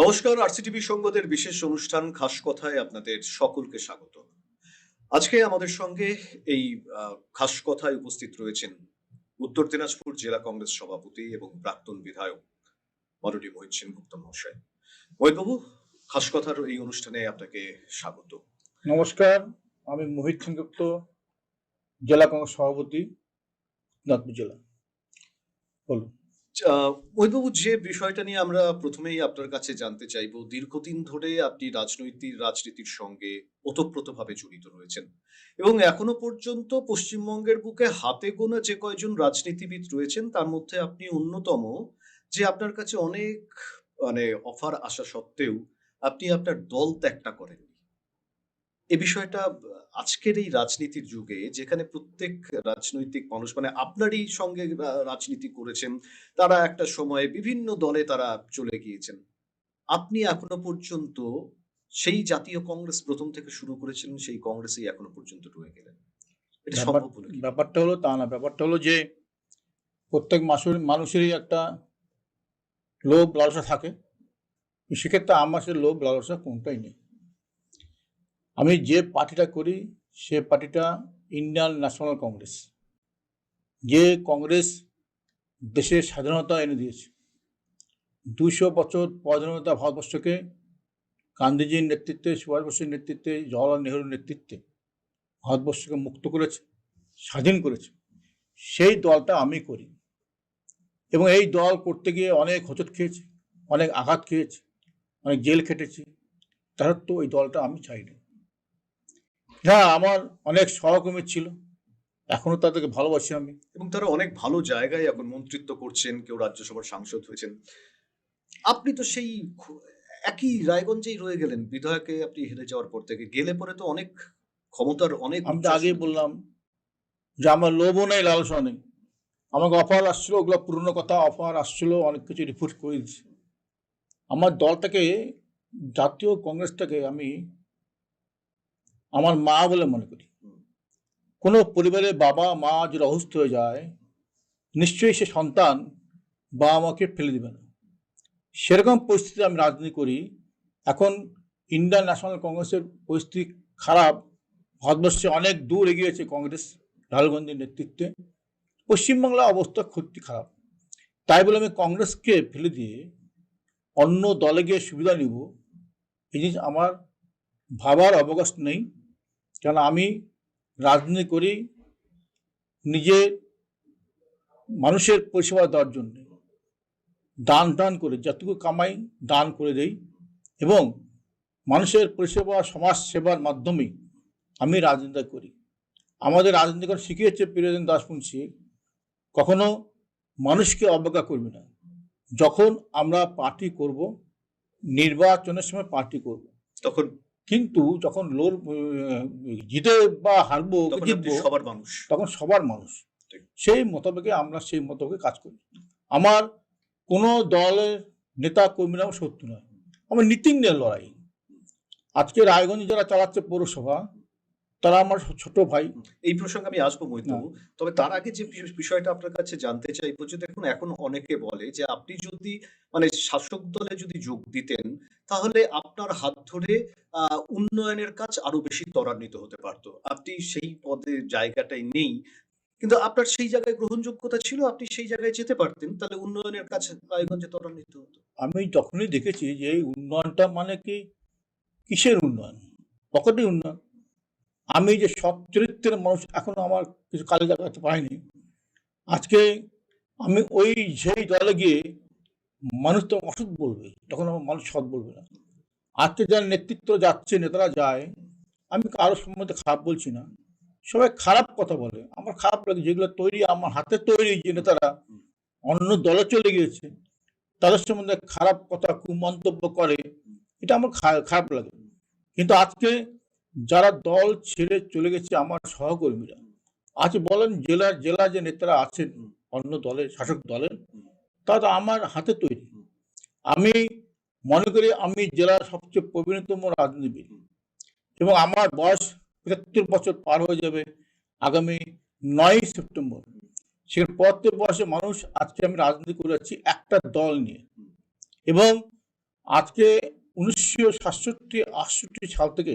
নমস্কার আরসিটিভি সংবাদের বিশেষ অনুষ্ঠান খাস কথায় আপনাদের সকলকে স্বাগত। আজকে আমাদের সঙ্গে এই খাস কথায় উপস্থিত রয়েছেন উত্তর দিনাজপুর জেলা কংগ্রেস সভাপতি এবং প্রাক্তন বিধায়ক মাননীয় মোহিত সেনগুপ্ত মহাশয়। মোহিতবাবু খাস কথার এই অনুষ্ঠানে আপনাকে স্বাগত। নমস্কার, আমি মোহিত সেনগুপ্ত, জেলা কংগ্রেস সভাপতি, দিনাজপুর জেলা। বলুন। যে বিষয়টা নিয়ে আমরা প্রথমেই আপনার কাছে জানতে চাইব, দীর্ঘদিন ধরে আপনি রাজনৈতিক, রাজনীতির সঙ্গে ওতপ্রোতভাবে জড়িত রয়েছেন এবং এখনও পর্যন্ত পশ্চিমবঙ্গের বুকে হাতে গোনা যে কয়জন রাজনীতিবিদ রয়েছেন, তার মধ্যে আপনি অন্যতম যে আপনার কাছে অনেক মানে অফার আসা সত্ত্বেও আপনি আপনার দল ত্যাগটা করেননি এ বিষয়টা আজকের এই রাজনীতির যুগে যেখানে প্রত্যেক রাজনৈতিক মানুষ মানে আপনারই সঙ্গে রাজনীতি করেছেন তারা একটা সময়ে বিভিন্ন দলে তারা চলে গিয়েছেন। আপনি এখনও পর্যন্ত সেই জাতীয় কংগ্রেস প্রথম থেকে শুরু করেছিলেন সেই কংগ্রেসেই এখনও পর্যন্ত রয়ে গেলেন। এটা সম্ভব হলো ব্যাপারটা হলো তা না ব্যাপারটা হলো যে প্রত্যেক মাসের মানুষেরই একটা লোভ লালসা থাকে। সেক্ষেত্রে আমার সে লোভ লালসা কোনটাই নেই। আমি যে পার্টিটা করি, সে পার্টিটা ইন্ডিয়ান ন্যাশনাল কংগ্রেস। যে কংগ্রেস দেশের স্বাধীনতা এনে দিয়েছে। দুশো বছর পরাধীনতা ভারতবর্ষকে, গান্ধীজির নেতৃত্বে সুভাষ বসুর নেতৃত্বে, জওয়াহরলাল নেহরুর নেতৃত্বে ভারতবর্ষকে মুক্ত করেছে, স্বাধীন করেছে। সেই দলটা আমি করি। এবং এই দল করতে গিয়ে অনেক হোঁচট খেয়েছি, অনেক আঘাত খেয়েছি, অনেক জেল খেটেছি। তার তো ওই দলটা আমি চাই না হ্যাঁ আমার অনেক সহকর্মী ছিল। এখনও তাদেরকে ভালোবাসি আমি। এবং তারা অনেক ভালো জায়গায় এখন মন্ত্রিত্ব করছেন কেউ রাজ্যসভার সাংসদ হয়েছেন। আপনি তো সেই একই রায়গঞ্জেই রয়ে গেলেন। বিধায়কে আপনি হেরে যাওয়ার পর থেকে গেলে পরে তো অনেক ক্ষমতার অনেক আমি তো আগেই বললাম যে আমার লোভও নেই লালসা নেই। আমাকে অফার আসছিল ওগুলো পুরনো কথা অফার আসছিল অনেক কিছু রিপোর্ট করে দিচ্ছি আমার দলটাকে জাতীয় কংগ্রেসটাকে আমি আমার মা বলে মনে করি। কোনো পরিবারের বাবা মা যদি অসুস্থ হয়ে যায় নিশ্চয়ই সে সন্তান বাবা মাকে ফেলে দেবে না। সেরকম পরিস্থিতি আমি রাজনীতি করি। এখন ইন্ডিয়ান ন্যাশনাল কংগ্রেসের পরিস্থিতি খারাপ। ভারতবর্ষে অনেক দূর এগিয়েছে কংগ্রেস রাহুল গান্ধীর নেতৃত্বে। পশ্চিমবাংলার অবস্থা সত্যি খারাপ। তাই বলে আমি কংগ্রেসকে ফেলে দিয়ে অন্য দলে গিয়ে সুবিধা নিব এই জিনিস আমার ভাবার অবকাশ নেই। কেন আমি রাজনীতি করি নিজের মানুষের পরিষেবা দেওয়ার জন্য। দান টান করে, যতটুকু কামাই দান করে দেই এবং মানুষের পরিষেবা, সমাজ সেবার মাধ্যমে আমি রাজনীতি করি। আমাদের রাজনীতি করে শিখিয়েছে প্রিয়জন দাসপুঞ্চি কখনো মানুষকে অবজ্ঞা করবে না। যখন আমরা পার্টি করব, নির্বাচনের সময় পার্টি করব, তখন কিন্তু যখন লোর জিতে বা হারবো জিতবো সবার মানুষ। তখন সবার মানুষ। সেই মোতাবেকে আমরা সেই মতবেকে কাজ করি। আমার কোনো দলের নেতা কর্মীরাও শত্রু নয়। আমার নীতি নিয়ে লড়াই। আজকে রায়গঞ্জ যারা চালাচ্ছে পৌরসভা। তারা আমার ছোট ভাই। এই প্রসঙ্গে আমি আসব মৈত্রবাবু তবে তার আগে যে বিষয়টা আপনার কাছে জানতে চাইব যে দেখুন এখন অনেকে বলে যে আপনি যদি মানে শাসক দলে যদি যোগ দিতেন তাহলে আপনার হাত ধরে উন্নয়নের কাজ আরও বেশি ত্বরান্বিত হতে পারতো। আপনি সেই পদে জায়গাটাই নেই। কিন্তু আপনার সেই জায়গায় গ্রহণযোগ্যতা ছিল আপনি সেই জায়গায় যেতে পারতেন তাহলে উন্নয়নের কাজ রায়গঞ্জে ত্বরান্বিত হতো। আমি যখনই দেখেছি যে এই উন্নয়নটা মানে কি? কিসের উন্নয়ন? পকেটের উন্নয়ন। আমি যে সৎ চরিত্রের মানুষ এখনও আমার কিছু কাজে দেখাতে পারিনি। আজকে আমি ওই সেই দলে গিয়ে মানুষ তো অসৎ বলবে, তখন আমার মানুষ সৎ বলবে না। আজকে যারা নেতৃত্ব যাচ্ছে, নেতারা যায়, আমি কারও সম্বন্ধে খারাপ বলছি না। সবাই খারাপ কথা বলে। আমার খারাপ লাগে যেগুলো তৈরি, আমার হাতে তৈরি যে নেতারা অন্য দলে চলে গিয়েছে, তাদের সম্বন্ধে খারাপ কথা, কুমন্তব্য করে, এটা আমার খারাপ লাগে। কিন্তু আজকে যারা দল ছেড়ে চলে গেছে আমার সহকর্মীরা, আজ বলেন জেলা জেলা যে নেতারা আছেন, অন্য দলের শাসক দলের, তা তো আমার হাতে তৈরি। আমি মনে করি আমি জেলার সবচেয়ে প্রবীণতম রাজনীতিবিদ এবং আমার বয়স পঁচাত্তর বছর পার হয়ে যাবে আগামী নয় সেপ্টেম্বর। সেখানে পঁয়াত্তর বয়সে মানুষ আজকে আমি রাজনীতি করে যাচ্ছি একটা দল নিয়ে। এবং আজকে উনিশশো সাতষট্টি, আটষট্টি সাল থেকে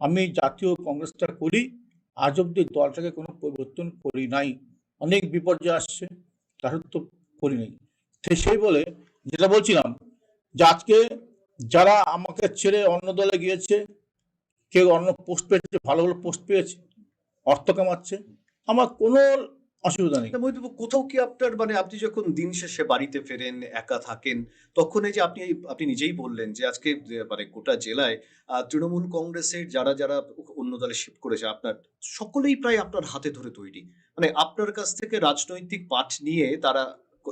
আমি জাতীয় কংগ্রেসটা করি, আজ অব্দি দলটাকে কোনো পরিবর্তন করি নাই। অনেক বিপর্যয় আসছে তার তো করি নাই। সেই বলে, যেটা বলছিলাম, যে আজকে যারা আমাকে ছেড়ে অন্য দলে গিয়েছে, কেউ অন্য পোস্ট পেয়েছে, ভালো ভালো পোস্ট পেয়েছে, অর্থ কামাচ্ছে, আমার কোনো অসুবিধা নেই। কোথাও কি আপনার মানে আপনি যখন দিন শেষে বাড়িতে ফেরেন, একা থাকেন, তখন এই যে আপনি আপনি নিজেই বললেন যে আজকে মানে গোটা জেলায় তৃণমূল কংগ্রেসের যারা যারা অন্য দলে শিফট করেছে, আপনার, সকলেই প্রায় আপনার হাতে ধরে তৈরি। মানে আপনার কাছ থেকে রাজনৈতিক পাঠ নিয়ে তারা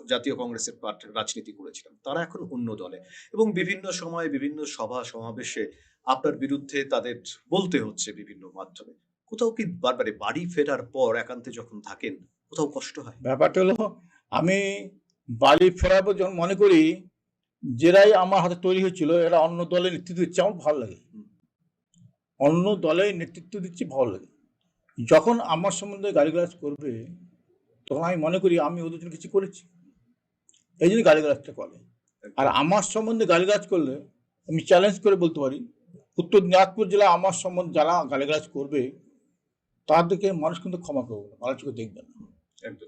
জাতীয় কংগ্রেসের পাঠ, রাজনীতি করেছিলেন। তারা এখন অন্য দলে। এবং বিভিন্ন সময়ে বিভিন্ন সভা সমাবেশে আপনার বিরুদ্ধে তাদের বলতে হচ্ছে বিভিন্ন মাধ্যমে। কোথাও কি বারবারে বাড়ি ফেরার পর একান্তে যখন থাকেন কোথাও কষ্ট হয়। ব্যাপারটা হলো, আমি বাড়ি ফেরাবো যখন মনে করি যেরাই আমার হাতে তৈরি হয়েছিল এরা অন্য দলে নেতৃত্ব দিচ্ছে, আমার ভালো লাগে। অন্য দলে নেতৃত্ব দিচ্ছে, ভালো লাগে। যখন আমার সম্বন্ধে গালিগালাজ করবে, তখন আমি মনে করি, আমি ওদের জন্য কিছু করেছি। এই জন্য গালিগালাজটা করে। আর আমার সম্বন্ধে গালিগালাজ করলে, আমি চ্যালেঞ্জ করে বলতে পারি, উত্তর দিনাজপুর জেলা আমার সম্বন্ধে যারা গালিগালাজ করবে, তাদেরকে মানুষ কিন্তু ক্ষমা করবে না চোখে দেখবে না।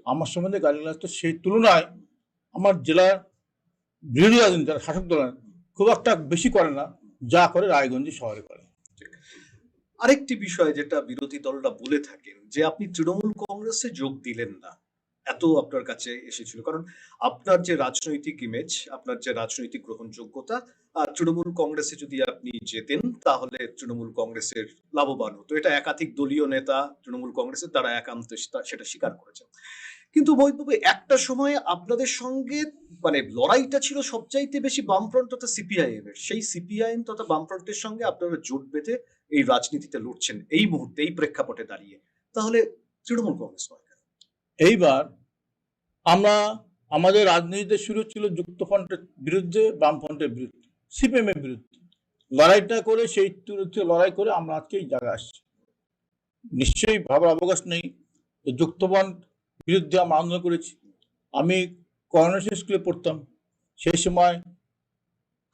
আমার সম্বন্ধে গালিগালাজ তো সেই তুলনায় আমার জেলার বিরোধী রাজনীতি যারা শাসক দল খুব একটা বেশি করে না যা করে রায়গঞ্জে শহরে করে। আরেকটি বিষয় যেটা বিরোধী দলটা বলে থাকেন যে আপনি তৃণমূল কংগ্রেসে যোগ দিলেন না। এত আপনার কাছে এসেছিল। কারণ আপনার যে রাজনৈতিক ইমেজ আপনার যে রাজনৈতিক গ্রহণযোগ্যতা, আর তৃণমূল কংগ্রেসে যদি আপনি যেতেন, তাহলে তৃণমূল কংগ্রেসের লাভবান হতো। এটা একাধিক দলীয় নেতা তৃণমূল কংগ্রেসের তারা একান্ত সেটা- স্বীকার করেছেন। কিন্তু মহিতবাবু একটা সময়ে আপনাদের সঙ্গে মানে লড়াইটা ছিল সবচাইতে বেশি বামফ্রন্ট তথা সিপিআইএম এর। সেই সিপিআইএম তথা বামফ্রন্টের সঙ্গে আপনারা জোট বেঁধে এই রাজনীতিতে লড়ছেন এই মুহূর্তে, এই প্রেক্ষাপটে দাঁড়িয়ে। তাহলে তৃণমূল কংগ্রেস নয়? এইবার আমরা আমাদের রাজনীতিতে শুরু ছিল যুক্তফ্রন্টের বিরুদ্ধে, বামফ্রন্টের বিরুদ্ধে সিপিএম এর বিরুদ্ধে। লড়াইটা করে সেই বিরুদ্ধে লড়াই করে আমরা আজকে এই জায়গায় আসছি। নিশ্চয়ই ভাবার অবকাশ নেই। যুক্তফ্রন্ট বিরুদ্ধে আমরা আন্দোলন করেছি। আমি করোনেশন স্কুলে পড়তাম। সেই সময়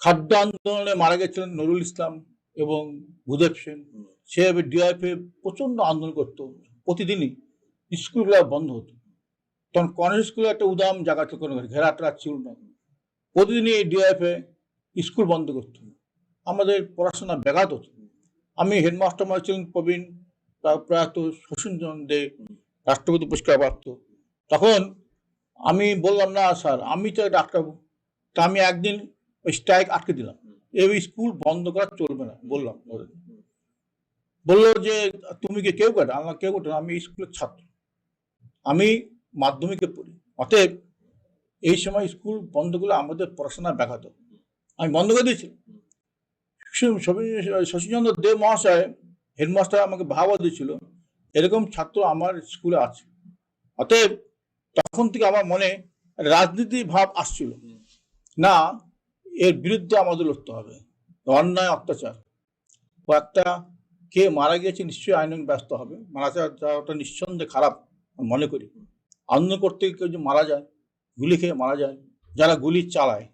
খাদ্য আন্দোলনে মারা গেছিলেন নুরুল ইসলাম এবং ভূদেব সেন। সেভাবে ডিআইএফএ প্রচণ্ড আন্দোলন করতো প্রতিদিনই। স্কুলগুলো বন্ধ হতো। তখন কলেজ স্কুলে একটা উদাম জায়গা ছিল কোনো ঘেরা টেরা ছিল না। প্রতিদিনই ডিআইএফএ স্কুল বন্ধ করতো আমাদের পড়াশোনা ব্যাঘাত হতো। আমি হেডমাস্টার মা ছিলেন প্রবীণ প্রা- প্রয়াত শশীন্দ্রন দে, রাষ্ট্রপতি পুরস্কার প্রাপ্ত। তখন আমি বললাম, না স্যার, আমি তো ডাক্তার তা আমি একদিন ওই স্ট্রাইক আটকে দিলাম। এই স্কুল বন্ধ করা চলবে না, বললাম। বলল যে, তুমি কি কেউ কাটে আমার কেউ কাটে আমি স্কুলের ছাত্র। আমি মাধ্যমিকে পড়ি। অতএব এই সময় স্কুল বন্ধ করলে আমাদের পড়াশোনা ব্যাঘাত। আমি বন্ধ করে দিয়েছি। শশীচন্দ্র দেব মহাশয়, হেডমাস্টার আমাকে ভাবা দিয়েছিল। এরকম ছাত্র আমার স্কুলে আছে। অতএব তখন থেকে আমার মনে রাজনীতি ভাব আসছিল। না, এর বিরুদ্ধে আমাদের লড়তে হবে। অন্যায়, অত্যাচার। ও একটা কে মারা গিয়েছে নিশ্চয়ই আইন ব্যস্ত হবে। মারা যাওয়াটা নিঃসন্দেহে খারাপ মনে করি। আন্দোলন করতে কেউ যে মারা যায় গুলি খেয়ে মারা যায় যারা গুলি চালায়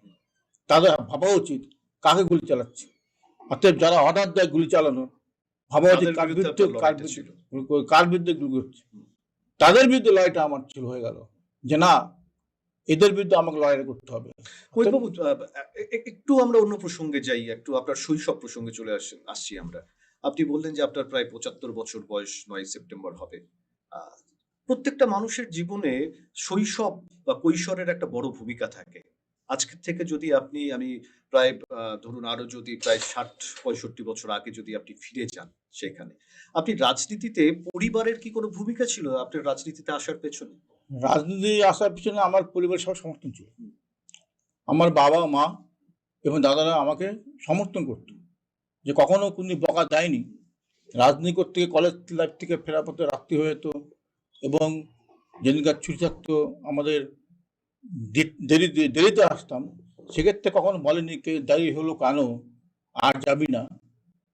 তাদের ভাবা উচিত কাকে গুলি চালাচ্ছে। অতএব যারা অর্ডার দেয় গুলি চালানো ভাবা উচিত কার বিরুদ্ধে কার বিরুদ্ধে গুলি হচ্ছে। তাদের বিরুদ্ধে লড়াইটা আমার ছিল হয়ে গেল। যে না এদের বিরুদ্ধে আমাকে লড়াই করতে হবে। একটু আমরা অন্য প্রসঙ্গে যাই একটু আপনার শৈশব প্রসঙ্গে চলে আসেন আসছি আমরা। আপনি বললেন যে আপনার প্রায় পঁচাত্তর বছর বয়স নয় সেপ্টেম্বর হবে। প্রত্যেকটা মানুষের জীবনে শৈশব বা কৈশোরের একটা বড় ভূমিকা থাকে। আজকের থেকে যদি আপনি আমি প্রায় ধরুন আরও যদি প্রায় ষাট পঁয়ষট্টি বছর আগে যদি আপনি ফিরে যান সেখানে আপনি রাজনীতিতে পরিবারের কি কোনো ভূমিকা ছিল? আপনার রাজনীতিতে আসার পেছনে? রাজনীতি আসার পিছনে আমার পরিবারের সব সমর্থন ছিল। আমার বাবা মা এবং দাদারা আমাকে সমর্থন করত যে কখনো কোনো বকা দেয়নি। রাজনীতি করতে কলেজ লাইফ থেকে ফেরার পথে রাত্রি হয়ে যেত। এবং যেদিনকার ছুটি থাকতো আমাদের দেরি দেরিতে আসতাম সেক্ষেত্রে কখনো বলেনি কে দেরি হলো কেন আর যাবি না।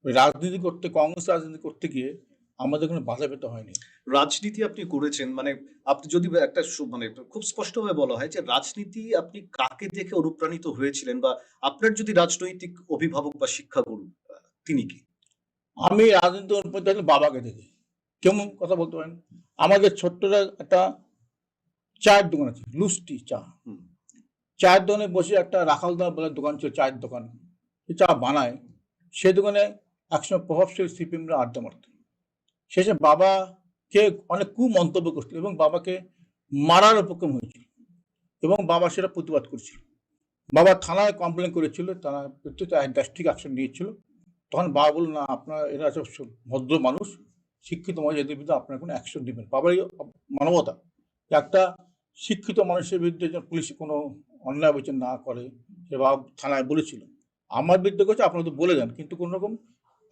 রাজনীতি করতে কংগ্রেস রাজনীতি করতে গিয়ে আমাদের কোনো বাধা পেতে হয়নি। রাজনীতি আপনি করেছেন মানে আপনি যদি একটা মানে খুব স্পষ্টভাবে বলা হয় যে রাজনীতি আপনি কাকে দেখে অনুপ্রাণিত হয়েছিলেন বা আপনার যদি রাজনৈতিক অভিভাবক বা শিক্ষাগুরু তিনি কি? আমি রাজনীতি অনুপ্রাণিত বাবাকে দেখে। কেমন কথা বলতে পারেন? আমাদের ছোট্টরা একটা চায়ের দোকান আছে লুস্টি চা। চায়ের দোকানে বসে একটা রাখালদা বলে দোকান ছিল চায়ের দোকান। সে চা বানায়। সেই দোকানে একসময় প্রভাবশালী সিপিএমরা আড্ডা মারত। শেষে বাবাকে অনেক কু মন্তব্য করছিল এবং বাবাকে মারার উপক্রম হয়েছিল এবং বাবা সেটা প্রতিবাদ করছিল। বাবা থানায় কমপ্লেন করেছিল তারা ডিস্ট্রিক্ট অ্যাকশন নিয়েছিল। তখন বাবা বলল না আপনার এরা সব ভদ্র মানুষ। শিক্ষিত মানুষ এদের বিরুদ্ধে আপনার কোনো অ্যাকশন নেবেন এই মানবতা একটা শিক্ষিত মানুষের বিরুদ্ধে যেন পুলিশ কোনো অন্যায় বিচার না করে সে বাবা থানায় বলেছিল। আমার বিরুদ্ধে করছে, আপনারা তো বলে দেন, কিন্তু কোনো রকম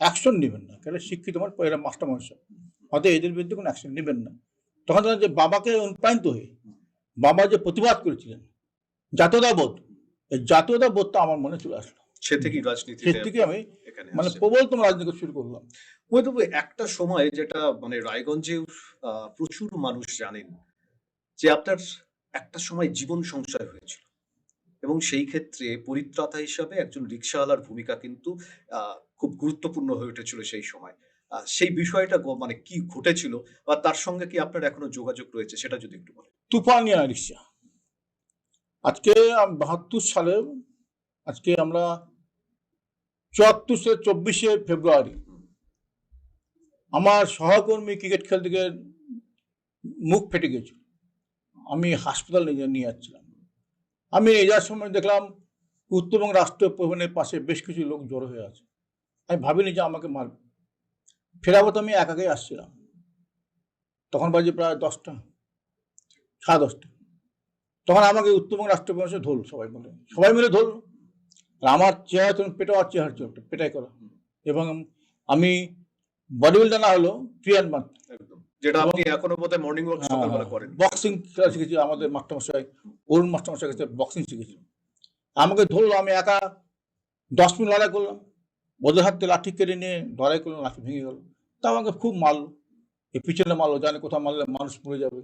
অ্যাকশন নেবেন না। কেন? শিক্ষিত মানুষ, এরা মাস্টার মানুষ। হয়তো এদের বিরুদ্ধে কোনো অ্যাকশন নেবেন না। তখন তারা যে বাবাকে অনুপ্রাণিত হয়ে, বাবা যে প্রতিবাদ করেছিলেন, জাতীয়তাবোধ, এই জাতীয়তাবোধটা আমার মনে চলে আসলো। সে থেকেই রাজনীতি থেকে আমি মানে প্রবলতম রাজনীতি শুরু করলাম। একটা সময় যেটা মানে রায়গঞ্জে প্রচুর মানুষ জানেন যে আপনার একটা সময় জীবন সংশয় হয়েছিল। এবং সেই ক্ষেত্রে পরিত্রাতা হিসাবে একজন রিক্সাওয়ালার ভূমিকা কিন্তু আহ, খুব গুরুত্বপূর্ণ হয়ে উঠেছিল সেই সময়। সেই বিষয়টা মানে কি ঘটেছিল বা তার সঙ্গে কি আপনার এখনও যোগাযোগ রয়েছে সেটা যদি একটু বলেন। তুফানিয়া রিক্সা। আজকে বাহাত্তর সালে আজকে আমরা চুয়াত্তর চব্বিশে ফেব্রুয়ারি আমার সহকর্মী ক্রিকেট খেলতে গিয়ে মুখ ফেটে গেছিল আমি হাসপাতাল নিয়ে নিয়ে যাচ্ছিলাম। আমি এই যাওয়ার সময় দেখলাম উত্তরবঙ্গ রাষ্ট্র ভবনের পাশে বেশ কিছু লোক জড়ো হয়ে আছে। আমি ভাবিনি যে আমাকে মারবে। ফেরাবো তো আমি একাকেই আসছিলাম। তখন বাজে প্রায় দশটা, সাড়ে দশটা। তখন আমাকে উত্তরবঙ্গ রাষ্ট্র পরিষদ ধরল সবাই মিলে। সবাই মিলে ধরল। আমার চেহারা তখন পেটা আর চেহারা একটা পেটাই করা। এবং আমি বডি বিল্ডার না হলো মাত্র একদম। যেটা আপনি এখনও বোধহয় মর্নিং ওয়াক সকালবেলা করেন। বক্সিং খেলা শিখেছি আমাদের মাস্টারমশাই অরুণ মাস্টারমশাই কাছে বক্সিং শিখেছি। আমাকে ধরলো আমি একা দশ মিনিট লড়াই করলাম। ওদের হাত লাঠি কেটে নিয়ে লড়াই করলাম লাঠি ভেঙে গেল। তা আমাকে খুব মারলো। এই পিছনে মারলো জানে কোথাও মারলে মানুষ মরে যাবে।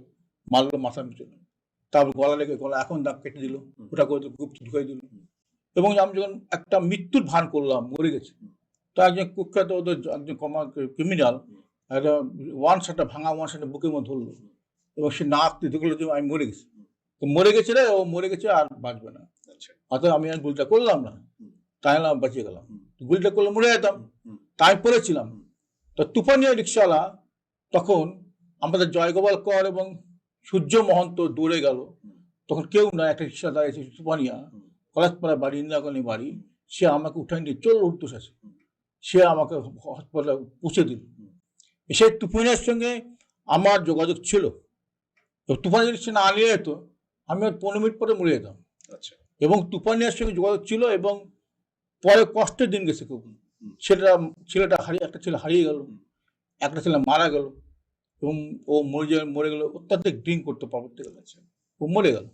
মারলো মাথার পিছনে তারপর গলা লেগে গলা এখন দাগ কেটে দিল। ওটা করে গুপ্ত ঢুকাই দিল। এবং আমি যখন একটা মৃত্যুর ভান করলাম মরে গেছে। তো একজন কুখ্যাত ওদের একজন কমা ক্রিমিনাল একটা ওয়ান শাটা ভাঙা ওয়ান শাটা বুকের মধ্যে ধরলো। এবং সে নাক ঢুকলো যে আমি মরে গেছি। তো মরে গেছে রে ও মরে গেছে আর বাঁচবে না। আচ্ছা। অত আমি আর গুলিটা করলাম না। তাই না বাঁচিয়ে গেলাম। গুলিটা করলে মরে যেতাম। তাই পড়েছিলাম। তো তুফানিয়া রিক্সাওয়ালা তখন আমাদের জয়গোপাল কর এবং সূর্য মহন্ত দৌড়ে গেল। তখন কেউ না একটা রিক্সা দাঁড়িয়েছে তুফানিয়া। হুম। কলাজপাড়া বাড়ি ইন্দিরাগণি বাড়ি সে আমাকে উঠাই নিয়ে চল উঠতে আছে সে আমাকে হাসপাতালে পৌঁছে দিল। সেই তুফানের সঙ্গে আমার যোগাযোগ ছিল। তুফান যদি সে না নিয়ে যেত আমি আর পনেরো মিনিট পরে মরে যেতাম। আচ্ছা। এবং তুফানিয়ার সঙ্গে যোগাযোগ ছিল এবং পরে কষ্টের দিন গেছে খুব। ছেলেটা ছেলেটা হারিয়ে একটা ছেলে হারিয়ে গেল। একটা ছেলে মারা গেল। এবং ও মরে যাবে মরে গেল অত্যাধিক ড্রিঙ্ক করতে পারতে গেল ও মরে গেল।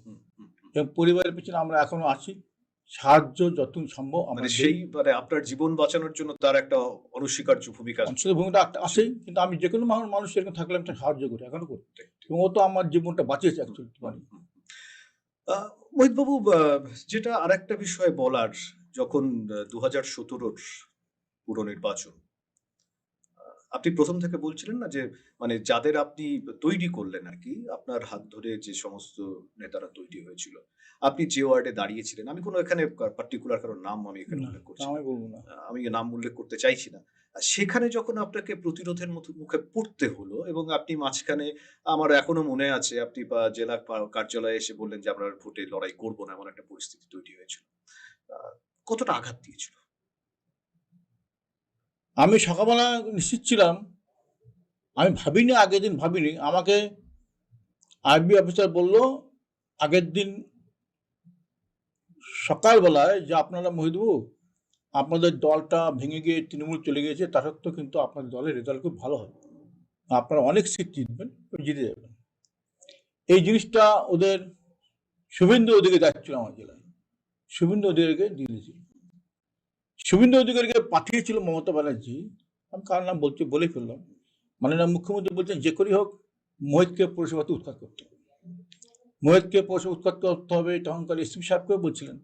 এবং পরিবারের পিছনে আমরা এখনও আছি। সাহায্য যত সম্ভব মানে সেই মানে আপনার জীবন বাঁচানোর জন্য তার একটা অনস্বীকার্য ভূমিকা অঞ্চলের ভূমিকা একটা আছেই কিন্তু আমি যে কোনো মানুষ এরকম থাকলে আমি সাহায্য করি এখনও করতে এবং ও তো আমার জীবনটা বাঁচিয়েছে অ্যাকচুয়ালি মানে। মহিতবাবু যেটা আর একটা আরেকটা বিষয় বলার যখন দু হাজার সতেরোর পুরো নির্বাচন আপনি প্রথম থেকে বলছিলেন না যে মানে যাদের আপনি তৈরি করলেন আর কি আপনার হাত ধরে যে সমস্ত নেতারা তৈরি হয়েছিল আপনি যে ওয়ার্ডে দাঁড়িয়েছিলেন আমি কোনো এখানে পার্টিকুলার কারোর নাম আমি এখানে উল্লেখ করছি আমি নাম উল্লেখ করতে চাইছি না। সেখানে যখন আপনাকে প্রতিরোধের মুখে পড়তে হলো এবং আপনি মাঝখানে আমার এখনও মনে আছে আপনি বা জেলা কার্যালয়ে এসে বললেন যে আমরা ভোটে লড়াই করব না এমন একটা পরিস্থিতি তৈরি হয়েছিল। আহ, কতটা আঘাত দিয়েছিল? আমি সকালবেলা নিশ্চিত ছিলাম, আমি ভাবিনি, আগের দিন ভাবিনি। আমাকে আইবি অফিসার বলল, আগের দিন সকালবেলায় যে আপনারা মহিদবু আপনাদের দলটা ভেঙে গিয়ে তৃণমূল চলে গিয়েছে, তা সত্ত্বেও কিন্তু আপনাদের দলের রেজাল্ট খুব ভালো হবে আপনারা অনেক সিট জিতবেন, জিতে যাবেন। এই জিনিসটা ওদের শুভেন্দু ওদিকে যাচ্ছিল আমার জেলায়। শুভেন্দু ওদিকে দিয়ে দিয়েছিল শুভেন্দু অধিকারীকে পাঠিয়েছিল মমতা ব্যানার্জি। আমি কার নাম বলছি বলে ফেললাম। মাননীয় মুখ্যমন্ত্রী বলছেন, যে করেই হোক মোহিতকে পৌরসভাতে উৎখাত করতে হবে। মোহিতকে পৌরসভা উৎখাত করতে হবে তখনকার এসপি সাহেবকেও বলছিলেন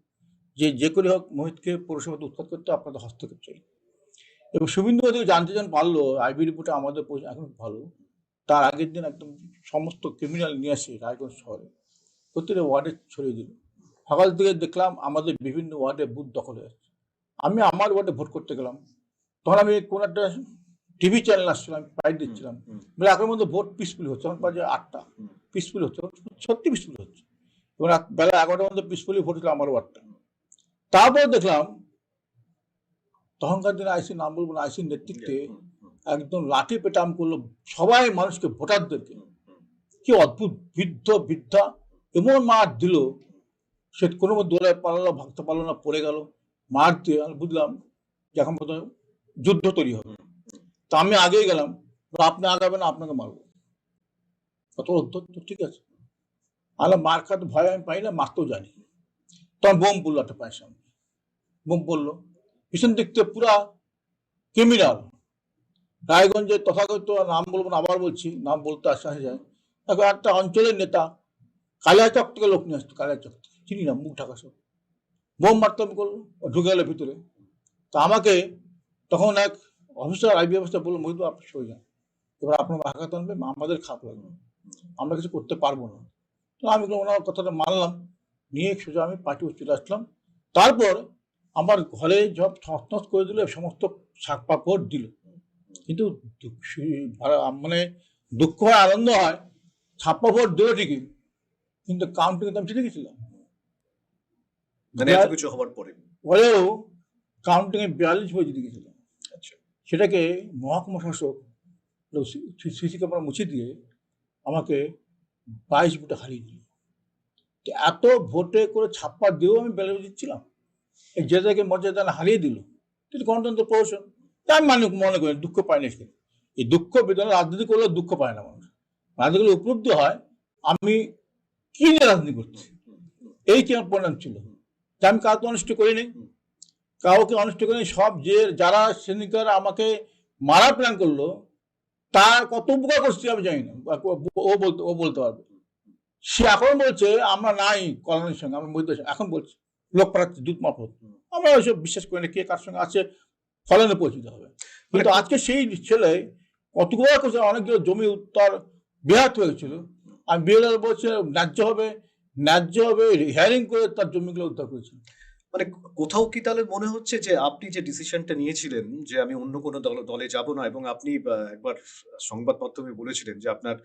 যে যে করে হোক মোহিতকে পৌরসভাতে উৎখাত করতে আপনাদের হস্তক্ষেপ চাই। এবং শুভেন্দু অধিকারী জানতে যখন পারল, আইবি রিপোর্টে আমাদের এখন ভালো। তার আগের দিন একদম সমস্ত ক্রিমিনাল নিয়ে আসে রায়গঞ্জ শহরে। প্রত্যেকটা ওয়ার্ডে ছড়িয়ে দিল। সকাল থেকে দেখলাম আমাদের বিভিন্ন ওয়ার্ডে বুথ দখল হয়ে যাচ্ছে আমি আমার ওয়ার্ডে ভোট করতে গেলাম। তখন আমি কোন একটা টিভি চ্যানেল আসছিলাম প্রাইড দিচ্ছিলাম। বলে এখন মধ্যে ভোট পিসফুল হচ্ছে এখন বাজে আটটা। পিসফুল হচ্ছে সত্যি পিসফুল হচ্ছে। এবং বেলা এগারোটার মধ্যে পিসফুলি ভোট হলো আমার ওয়ার্ডটা। তারপর দেখলাম তখনকার দিনে আইসি নাম বলব না আইসির নেতৃত্বে একদম লাঠি পেটাম করল সবাই মানুষকে ভোটারদেরকে। কি অদ্ভুত বৃদ্ধ বৃদ্ধা এমন মার দিল। সে কোনো দৌড়ে পালালো ভাগতে পারল না পড়ে গেল। মার দিয়ে আমি বুঝলাম যে এখন বোধহয় যুদ্ধ তৈরি হবে। তা আমি আগেই গেলাম আপনি আগাবেন আপনাকে মারবো। কত অধ্যত্ত ঠিক আছে। আলো মার খাতে ভয় আমি পাই না মারতেও জানি। তখন বোম পড়ল একটা পায়ের সামনে। বোম পড়ল। পিছন থেকে পুরা ক্রিমিনাল। রায়গঞ্জের তথাগত নাম বলব না আবার বলছি নাম বলতে আসা হয়ে যায়। দেখো একটা অঞ্চলের নেতা কালিয়াচক থেকে লোক নিয়ে আসতো কালিয়াচক থেকে। চিনি না মুখ ঢাকা সব। বোম মারতে আমি করল ঢুকে গেলো ভিতরে। তা আমাকে তখন এক অফিসার আইবি অফিসার বলল মহিদু আপনি সরে যান। এবার আপনার আঘাত আনবে আমাদের খারাপ লাগবে আমরা কিছু করতে পারব না। তো আমি ওনার কথাটা মানলাম। নিয়ে সোজা আমি পার্টি চলে আসলাম। তারপর আমার ঘরে সব ঠস করে দিল সমস্ত শাক পাপড় দিল। কিন্তু মানে দুঃখ হয় আনন্দ হয় ছাপ্পা ভোট দিল ঠিকই, কিন্তু কাউন্টিং তো আমি ঠিক গেছিলাম মানে এত কিছু হওয়ার পরে। পরেও কাউন্টিং এ বিয়াল্লিশ ভোট জিতে গেছিলাম আচ্ছা। সেটাকে মহকুমা শাসক সিসি ক্যামেরা মুছে দিয়ে আমাকে বাইশ ভোটে হারিয়ে দিল। এত ভোটে করে ছাপ্পা দিয়েও আমি বেলে দিচ্ছিলাম এই জেতাকে মর্যাদা হারিয়ে দিল। কিন্তু গণতন্ত্র প্রহসন। তাই আমি মানে মনে করি দুঃখ পাই না সেখানে এই দুঃখ বেদনা রাজনীতি করলে দুঃখ পায় না মানুষ। রাজনীতি করলে উপলব্ধি হয় আমি কি নিয়ে রাজনীতি করছি? এই কি আমার পরিণাম ছিল? যে আমি কাউকে অনিষ্ট করিনি কাউকে অনিষ্ট করিনি সব যে যারা সেদিনকার আমাকে মারার প্ল্যান করল তার কত উপকার করছি আমি জানি না। ও বলতে ও বলতে পারবে। সে এখন বলছে আমরা নাই কলোনির সঙ্গে আমরা মধ্যে এখন বলছে লোক পাঠাচ্ছে দুধ মারফত। আমরা ওইসব বিশ্বাস করি না কে কার সঙ্গে আছে ফলনে পৌঁছতে হবে। কিন্তু আজকে সেই ছেলে কতগুলো করছে অনেকগুলো জমি উত্তর বেহাত হয়ে গেছিল। আমি বিএলআর বলছে ন্যায্য হবে ন্যায্য হবে হিয়ারিং করে তার জমিগুলো উদ্ধার করেছে মানে কোথাও কি তাহলে মনে হচ্ছে যে আপনি যে ডিসিশনটা নিয়েছিলেন যে আমি অন্য কোনো দল যাব না এবং আপনি একবার সংবাদ মাধ্যমে বলেছিলেন যে আপনার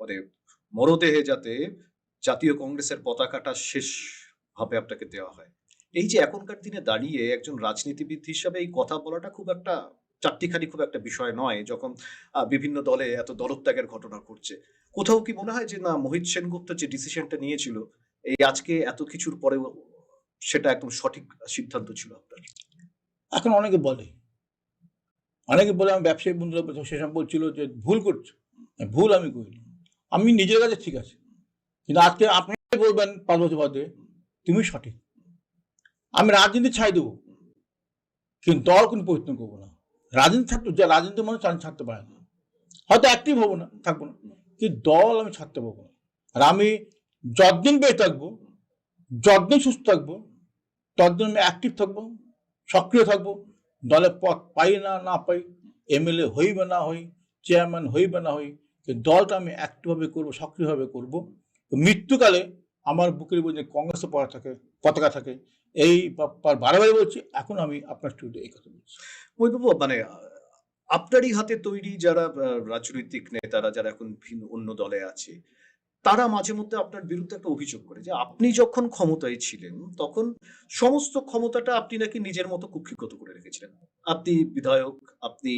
মানে মরদেহে যাতে জাতীয় কংগ্রেসের পতাকাটা শেষ ভাবে আপনাকে দেওয়া হয়। এই যে এখনকার দিনে দাঁড়িয়ে একজন রাজনীতিবিদ হিসাবে এই কথা বলাটা খুব একটা চারটিখানি খুব একটা বিষয় নয় যখন বিভিন্ন দলে এত দলত্যাগের ঘটনা ঘটছে। কোথাও কি মনে হয় যে না, মোহিত সেনগুপ্ত যে ডিসিশনটা নিয়েছিল, এই আজকে এত কিছুর পরেও সেটা একদম সঠিক সিদ্ধান্ত ছিল আপনার? এখন অনেকে বলে। অনেকে বলে আমি ব্যবসায়ী বন্ধুরা বলছে সেসব বলছিল যে ভুল করছ। ভুল আমি করিনি। আমি নিজের কাছে ঠিক আছে। কিন্তু আজকে আপনি বলবেন পাঁচ বছর বাদে, তুমি সঠিক। আমি রাজনীতি ছাই দেবো। কিন্তু দল কোনো পরিবর্তন করব না। রাজনীতি ছাড়তে যে রাজনীতি মানুষ ছাড়তে পারে না। হয়তো অ্যাক্টিভ হব না, থাকব না। কিন্তু দল আমি ছাড়তে পারব না। আর আমি যতদিন বেঁচে থাকব, যতদিন সুস্থ থাকব, ততদিন আমি অ্যাক্টিভ থাকব, সক্রিয় থাকব, দলে পথ পাই না না পাই এমএলএ হই বা না হই চেয়ারম্যান হই বা না হই দলটা আমি অ্যাক্টিভভাবে করব সক্রিয়ভাবে করব মৃত্যুকালে আমার বুকের উপর যে কংগ্রেসের পড়া থাকে, পতাকা থাকে, এই বারে বারে বলছি, এখন আমি আপনার স্টুডিও এই কথা বলছি। মহিবাবু মানে আপনারই হাতে তৈরি যারা রাজনৈতিক নেতারা যারা এখন ভিন্ন অন্য দলে আছে তারা মাঝে মধ্যে আপনার বিরুদ্ধে একটা অভিযোগ করে যে আপনি যখন ক্ষমতায় ছিলেন তখন সমস্ত ক্ষমতাটা আপনি নাকি নিজের মতো কুক্ষিগত করে রেখেছিলেন আপনি বিধায়ক আপনি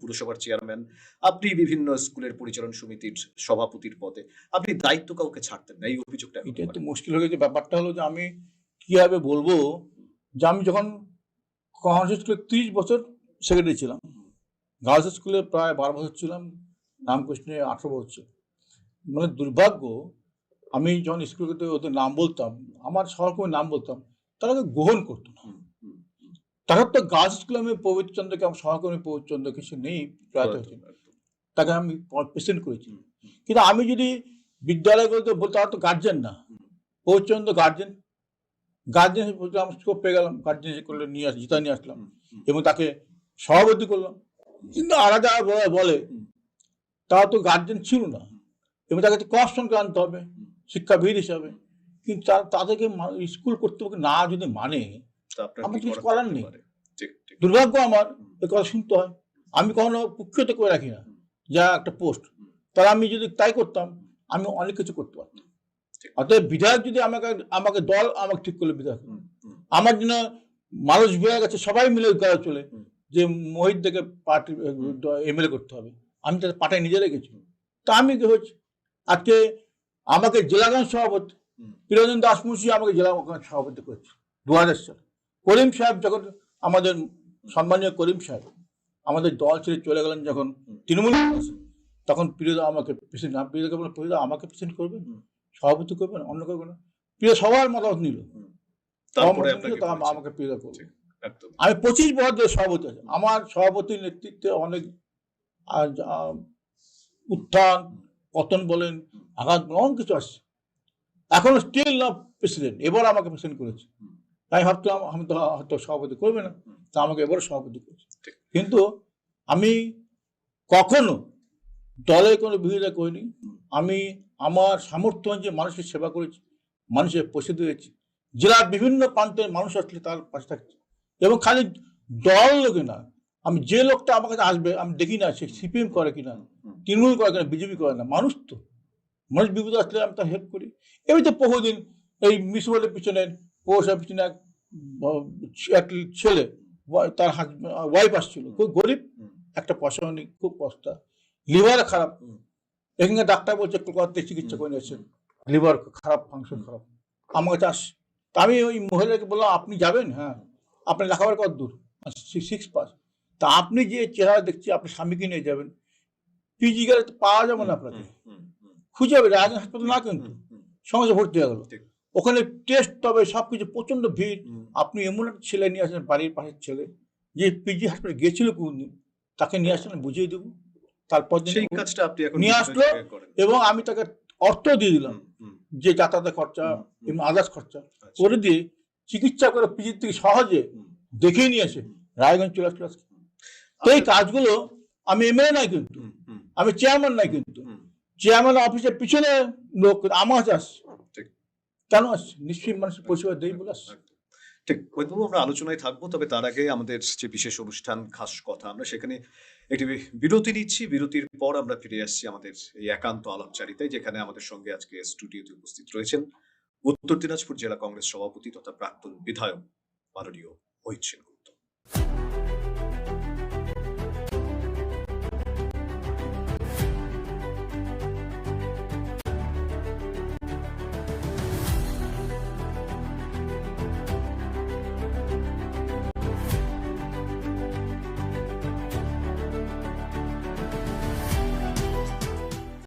পুরসভার চেয়ারম্যান আপনি বিভিন্ন স্কুলের পরিচালন সমিতির সভাপতির পদে আপনি দায়িত্ব কাউকে ছাড়তেন না এই অভিযোগটা এটা। তো মুশকিল হয়ে গেছে ব্যাপারটা হলো যে আমি কীভাবে বলব যে আমি যখন স্কুলে ত্রিশ বছর সেক্রেটারি ছিলাম গার্লস স্কুলে প্রায় বারো বছর ছিলাম রামকৃষ্ণে আঠেরো বছর ছিল। মানে দুর্ভাগ্য আমি যখন স্কুলে ওদের নাম বলতাম আমার সহকর্মীর নাম বলতাম তারা গ্রহণ করতো না। তারপর তো গার্লস স্কুলে আমি পবিত্র চন্দ্রকে আমার সহকর্মী পবিত্র চন্দ্রকে সে নেই প্রয়াত হয়েছে একদম। তাকে আমি পেশেন্ট করেছি। কিন্তু আমি যদি বিদ্যালয়গুলোতে বলতে তারা তো গার্জেন না। পৌঁছন্দ গার্জেন গার্জেন আমি স্কোপ পেয়ে গেলাম গার্জেন করলে নিয়ে আস জিতা নিয়ে আসলাম। এবং তাকে সভাপতি করলাম। কিন্তু আলাদা বলে- তারা তো গার্জেন ছিল না। এবং তাকে তো কনস্ট্যান্ট আনতে হবে শিক্ষাবিদ হিসাবে। কিন্তু তারা তাদেরকে স্কুল কর্তৃপক্ষ না যদি মানে আমার কিছু করার নেই। পারে? ঠিক ঠিক। দুর্ভাগ্য আমার এ কথা শুনতে হয়। আমি কখনো কুক্ষিত করে রাখি না যা একটা পোস্ট তাহলে আমি যদি তাই করতাম আমি অনেক কিছু করতে পারতাম। অতএব বিধায়ক যদি আমাকে আমাকে দল আমাকে ঠিক করলে বিধায়ক। আমার জন্য মানুষ বিধায়ক আছে সবাই মিলে চলে। যে মহিত থেকে পার্টি এমএলএ করতে হবে। আমি তাদের পার্টি নিজে রেখেছি তা আমি কি হচ্ছে আজকে আমাকে জেলাগঞ্জ সভাপতি। প্রিয়জন দাস মুন্সি আমাকে জেলাগঞ্জ সভাপতি করেছে দু হাজার সালে। করিম সাহেব যখন আমাদের সম্মানীয় করিম সাহেব আমাদের দল ছেড়ে চলে গেলেন যখন তৃণমূল তখন প্রিয়দা আমাকে প্রেসিডেন্ট প্রিয়দাকে বললাম প্রিয়দা আমাকে প্রেসিডেন্ট করবেন? সভাপতি করবেন? অন্য করবেন না? প্রিয় সবার মতামত নিল। তারপরে। আমাকে প্রিয়দা করবে আমি পঁচিশ বছর ধরে সভাপতি আছি। আমার সভাপতির নেতৃত্বে অনেক উত্থান পতন বলেন আঘাত অনেক কিছু আসছে এখনও স্টিল না প্রেসিডেন্ট এবার আমাকে প্রেসিডেন্ট করেছে। তাই ভাবতাম আমি তো হয়তো সভাপতি করবে না। তা আমাকে এবার সভাপতি করেছে। কিন্তু আমি কখনো দলে কোনো বিরোধিতা করিনি। আমি আমার সামর্থ্য যে মানুষের সেবা করেছি মানুষের পৌঁছে দিয়েছি জেলার বিভিন্ন প্রান্তের মানুষ আসলে তার পাশে থাকছে। এবং খালি দল লোকে না আমি যে লোকটা আমার কাছে আসবে আমি দেখি না সে সিপিএম করে কিনা। তৃণমূল করে কিনা বিজেপি করে না মানুষ তো। মানুষ বিপদ আসলে আমি তার হেল্প করি। এমনি তো বহুদিন এই মিসওয়ালের পিছনে পৌরসভার পিছনে এক ছেলে তার ওয়াইফ আসছিল খুব গরিব একটা পয়সা নেই খুব কষ্ট লিভার খারাপ। এখানে ডাক্তার বলছে কলকাতাতে চিকিৎসা করে নিয়েছেন। লিভার খারাপ ফাংশন খারাপ। আমার কাছে আস আমি ওই মহিলাকে বললাম আপনি যাবেন? হ্যাঁ। আপনার লেখাপড়া কত দূর? সিক্স পাস তা আপনি যে চেহারা দেখছি আপনার স্বামীকে নিয়ে যাবেন। পিজি গেলে পাওয়া যাবে না আপনাকে। খুঁজে হবে রাজন হাসপাতাল না কিন্তু সঙ্গে ভর্তি হয়ে গেল। ওখানে টেস্ট তবে সব কিছু প্রচণ্ড ভিড় আপনি এমন একটা ছেলে নিয়ে আসেন বাড়ির পাশের ছেলে যে পিজি হাসপাতালে গেছিল কোনদিন তাকে নিয়ে আসেন বুঝিয়ে দেবো। তারপর সেই কাজটা আপনি এখন নিয়ে আসলো এবং আমি তাকে অর্থ দিয়ে দিলাম যে যাতায়াতের খরচা আদার্স খরচা। আচ্ছা। করে দিয়ে চিকিৎসা করে পিজির থেকে সহজে দেখিয়ে নিয়ে এসে রায়গঞ্জ চলে আসলো। তো এই কাজগুলো আমি এমএলএ নাই কিন্তু আমি চেয়ারম্যান নাই কিন্তু। চেয়ারম্যান অফিসের পিছনে লোক আমার আসছে। কেন আসছে? নিশ্চয়ই মানুষের পরিষেবা দেই বলে আসছে। ঠিক বৈদ্যবাবু আমরা আলোচনায় থাকব তবে তার আগে আমাদের যে বিশেষ অনুষ্ঠান খাস কথা আমরা সেখানে একটি বিরতি নিচ্ছি। বিরতির পর আমরা ফিরে আসছি আমাদের এই একান্ত আলাপচারিতায় যেখানে আমাদের সঙ্গে আজকে স্টুডিওতে উপস্থিত রয়েছেন উত্তর দিনাজপুর জেলা কংগ্রেস সভাপতি তথা প্রাক্তন বিধায়ক মাননীয় মহিত সেনগুপ্ত।